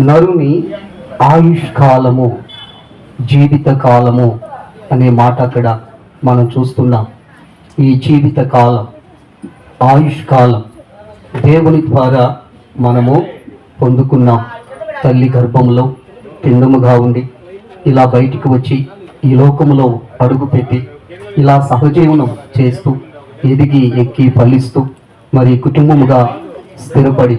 నరుని ఆయుష్ కాలము అనే మాట అక్కడ మనం చూస్తున్నాం. ఈ జీవితకాలం ఆయుష్కాలం దేవుని ద్వారా మనము పొందుకున్నాం. తల్లి గర్భంలో పిండముగా ఉండి ఇలా బయటికి వచ్చి ఈ లోకములో అడుగుపెట్టి ఇలా సహజీవనం చేస్తూ ఎదిగి ఎక్కి ఫలిస్తూ మరి కుటుంబముగా స్థిరపడి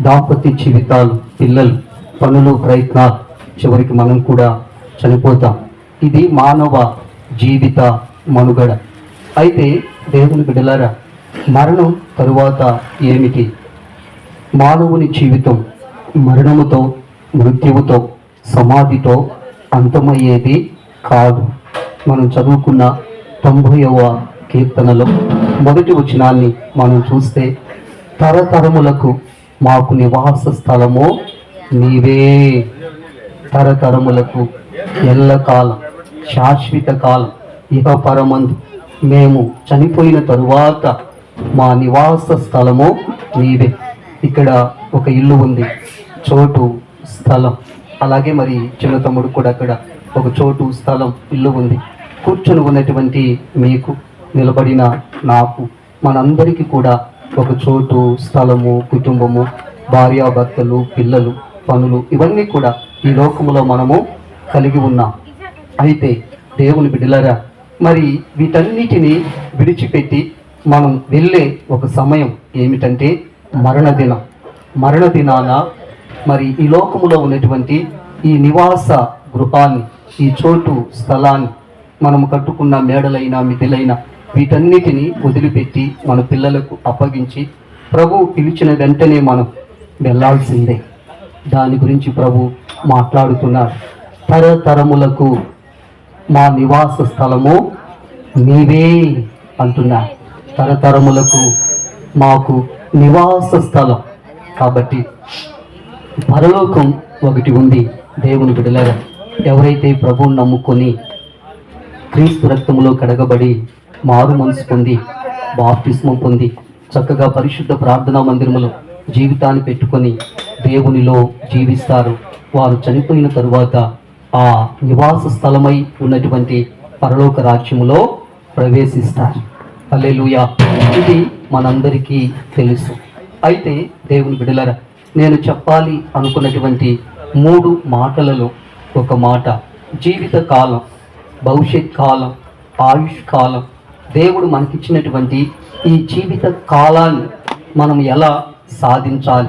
దాంపత్య జీవితాలు పిల్లలు పనులు ప్రయత్నాలు చివరికి మనం కూడా చనిపోతాం. ఇది మానవ జీవిత మనుగడ. అయితే దేవుని బిడలారా మరణం తరువాత ఏమిటి? మానవుని జీవితం మరణముతో మృత్యువుతో సమాధితో అంతమయ్యేది కాదు. మనం చదువుకున్న తొంభైవ కీర్తనలో మొదటి వచనాన్ని మనం చూస్తే తరతరములకు మాకు నివాస స్థలము నీవే. తరతరములకు ఎల్లకాలం శాశ్వత కాలం ఇహ పరమందు మేము చనిపోయిన తరువాత మా నివాస స్థలము నీవే. ఇక్కడ ఒక ఇల్లు ఉంది చోటు స్థలం. అలాగే మరి చిన్న తమ్ముడు కూడా అక్కడ ఒక చోటు స్థలం ఇల్లు ఉంది. కూర్చొని ఉన్నటువంటి మీకు నిలబడిన నాకు మనందరికీ కూడా ఒక చోటు స్థలము కుటుంబము భార్యాభర్తలు పిల్లలు పనులు ఇవన్నీ కూడా ఈ లోకములో మనము కలిగి ఉన్నాం. అయితే దేవుని బిడ్డలరా మరి వీటన్నిటిని విడిచిపెట్టి మనం వెళ్ళే ఒక సమయం ఏమిటంటే మరణ దినం మరణ దినాన మరి ఈ లోకములో ఉన్నటువంటి ఈ నివాస గృహాన్ని ఈ చోటు స్థలాన్ని మనము కట్టుకున్న మేడలైన మిథిలైనా వీటన్నిటిని వదిలిపెట్టి మన పిల్లలకు అప్పగించి ప్రభు పిలిచిన వెంటనే మనం వెళ్ళాల్సిందే దాని గురించి ప్రభు మాట్లాడుతున్నారు. తరతరములకు మా నివాస స్థలము నీవే అంటున్నా తరతరములకు మాకు నివాస స్థలం కాబట్టి పరలోకం ఒకటి ఉంది. దేవుని బిడలరా ఎవరైతే ప్రభువుని నమ్ముకొని క్రీస్తు రక్తములో కడగబడి మారు మనసు పొంది బాప్తిస్మం పొంది చక్కగా పరిశుద్ధ ప్రార్థనా మందిరములో జీవితాన్ని పెట్టుకొని దేవునిలో జీవిస్తారు. వారు చనిపోయిన తరువాత ఆ నివాస స్థలమై ఉన్నటువంటి పరలోక రాజ్యములో ప్రవేశిస్తారు. అల్లెలుయా ఇది మనందరికీ తెలుసు. అయితే దేవుని బిడలర నేను చెప్పాలి అనుకున్నటువంటి మూడు మాటలలో ఒక మాట. జీవిత కాలం భవిష్యత్ కాలం ఆయుష్ కాలం దేవుడు మనకిచ్చినటువంటి ఈ జీవిత కాలాన్ని మనం ఎలా సాధించాలి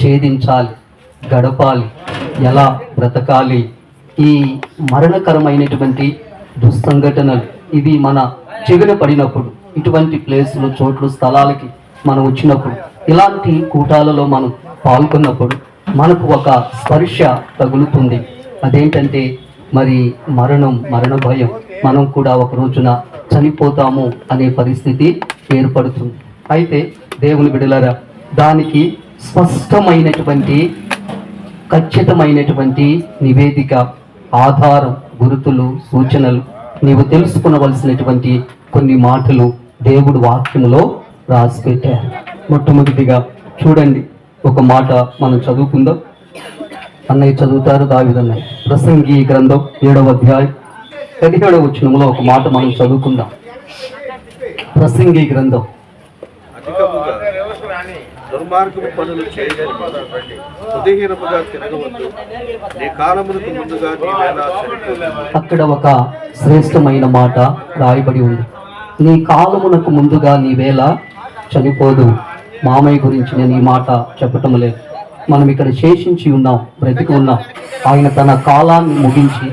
ఛేదించాలి గడపాలి ఎలా బ్రతకాలి ఈ మరణకరమైనటువంటి దుస్సంఘటనలు ఇవి మన చెవిన పడినప్పుడు ఇటువంటి ప్లేసులు చోట్లు స్థలాలకి మనం వచ్చినప్పుడు ఇలాంటి కూటాలలో మనం పాల్గొన్నప్పుడు మనకు ఒక స్పర్శ తగులుతుంది. అదేంటంటే మరి మరణం మరణ భయం మనం కూడా ఒక రోజున చనిపోతాము అనే పరిస్థితి ఏర్పడుతుంది. అయితే దేవుని బిడలరా దానికి స్పష్టమైనటువంటి ఖచ్చితమైనటువంటి నివేదిక ఆధారం గురుతులు సూచనలు నీవు తెలుసుకునవలసినటువంటి కొన్ని మాటలు దేవుడు వాక్యములో రాసిపెట్టారు. మొట్టమొదటిగా చూడండి ఒక మాట మనం చదువుకుందాం. అన్నయ్య చదువుతారు దావిదన్నయ్య ప్రసంగి గ్రంథం ఏడవ అధ్యాయం. పదిహేడవ వచనంలో ఒక మాట మనం చదువుకుందాం. ప్రసంగి గ్రంథం. పనులు తిరగవద్దు. నీ కాలమునకు ముందుగా అక్కడ ఒక శ్రేష్టమైన మాట రాయబడి ఉంది. నీ కాలమునకు ముందుగా నీ వేళ చనిపోదు. మామయ్య గురించి నేను ఈ మాట చెప్పటం లేదు. మనం ఇక్కడ శేషించి ఉన్నాం బ్రతికి ఉన్నాం. ఆయన తన కాలాన్ని ముగించి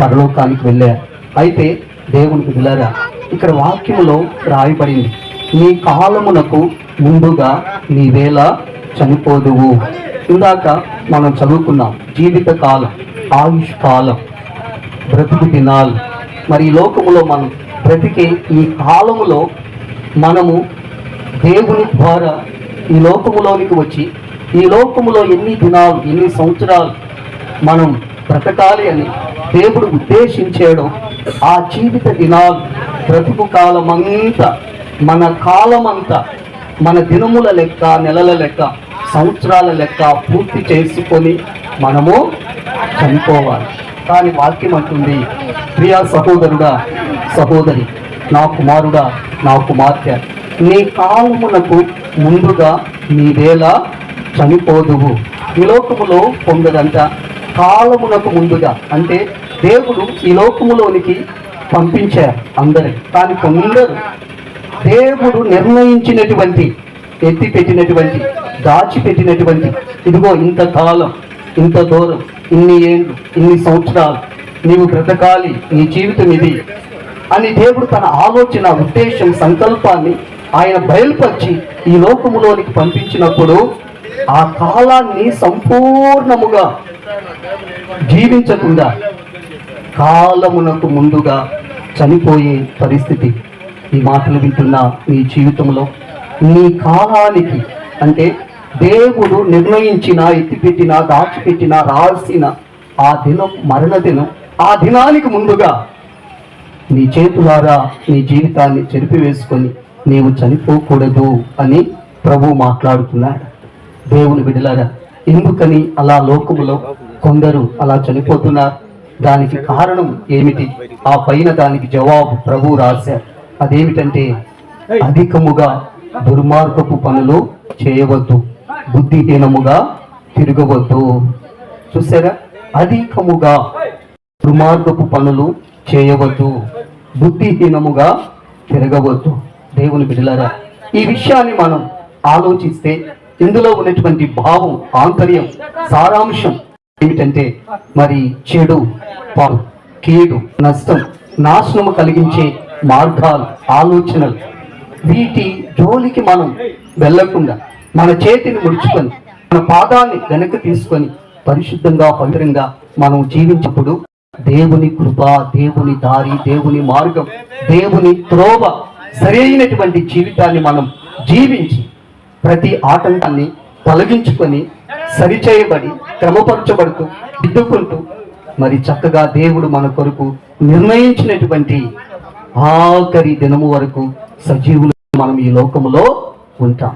పరలోకానికి వెళ్ళారు. అయితే దేవునికి వెళ్ళారా? ఇక్కడ వాక్యంలో రాయబడింది నీ కాలమునకు ముందుగా నీ వేళ చనిపోదువు. ఇందాక మనం చదువుకున్నాం జీవిత కాలం ఆయుష్ కాలం బ్రతుకు దినాలు. మరి ఈ లోకములో మనం బ్రతికే ఈ కాలములో మనము దేవుని ద్వారా ఈ లోకములోనికి వచ్చి ఈ లోకములో ఎన్ని దినాలు ఎన్ని సంవత్సరాలు మనం బ్రతకాలి అని దేవుడు ఉద్దేశించేయడం ఆ జీవిత దినాలు బ్రతుకు కాలమంతా మన కాలమంతా మన దినముల లెక్క నెలల లెక్క సంవత్సరాల లెక్క పూర్తి చేసుకొని మనము చనిపోవాలి. కానీ వాక్యం అంటుంది ప్రియా సహోదరుడా సహోదరి నా కుమారుడా నా కుమార్తె నీ కాలమునకు ముందుగా నీ వేళ చనిపోదువు. ఈ లోకములో పొందదంట కాలమునకు ముందుగా అంటే దేవుడు ఈ లోకములోనికి పంపించారు అందరి కానీ కొందరు దేవుడు నిర్ణయించినటువంటి ఎత్తి పెట్టినటువంటి దాచిపెట్టినటువంటి ఇదిగో ఇంత కాలం ఇంత దూరం ఇన్ని ఏళ్ళు ఇన్ని సంవత్సరాలు నీవు బ్రతకాలి నీ జీవితం ఇది అని దేవుడు తన ఆలోచన ఉద్దేశం సంకల్పాన్ని ఆయన బయలుపరిచి ఈ లోకములోనికి పంపించినప్పుడు ఆ కాలాన్ని సంపూర్ణముగా జీవించకుండా కాలమునకు ముందుగా చనిపోయే పరిస్థితి ఈ మాటలు వింటున్న నీ జీవితంలో. నీ కాలానికి అంటే దేవుడు నిర్ణయించిన ఎత్తిపెట్టిన దాచిపెట్టిన రాసిన ఆ దినం మరణ దినం ఆ దినానికి ముందుగా నీ చేతులారా నీ జీవితాన్ని చెరిపివేసుకొని నీవు చనిపోకూడదు అని ప్రభు మాట్లాడుతున్నాడు. దేవుని బిడ్డలారా ఎందుకని అలా లోకములో కొందరు అలా చనిపోతున్నారు? దానికి కారణం ఏమిటి? ఆ పైన దానికి జవాబు ప్రభు రాశారు. అదేమిటంటే అధికముగా దుర్మార్గపు పనులు చేయవద్దు బుద్ధిహీనముగా తిరగవద్దు. చూసారా అధికముగా దుర్మార్గపు పనులు చేయవద్దు బుద్ధిహీనముగా తిరగవద్దు. దేవుని బిడ్డలారా ఈ విషయాన్ని మనం ఆలోచిస్తే ఇందులో ఉన్నటువంటి భావం ఆంతర్యం సారాంశం ఏమిటంటే మరి చెడు పాలు కీడు నష్టం నాశనము కలిగించే మార్గాలు ఆలోచనలు. వీటి జోలికి మనం వెళ్ళకుండా మన చేతిని ముడుచుకొని మన పాదాన్ని వెనక్కి తీసుకొని పరిశుద్ధంగా పవిత్రంగా మనం జీవించినప్పుడు దేవుని కృప దేవుని దారి దేవుని మార్గం దేవుని త్రోవ సరైనటువంటి జీవితాన్ని మనం జీవించి ప్రతి ఆటంకాన్ని తొలగించుకొని సరిచేయబడి క్రమపరచబడుతూ దిద్దుకుంటూ మరి చక్కగా దేవుడు మన కొరకు నిర్ణయించినటువంటి ఆఖరి దినము వరకు సజీవులు మనం ఈ లోకములో ఉంటాం.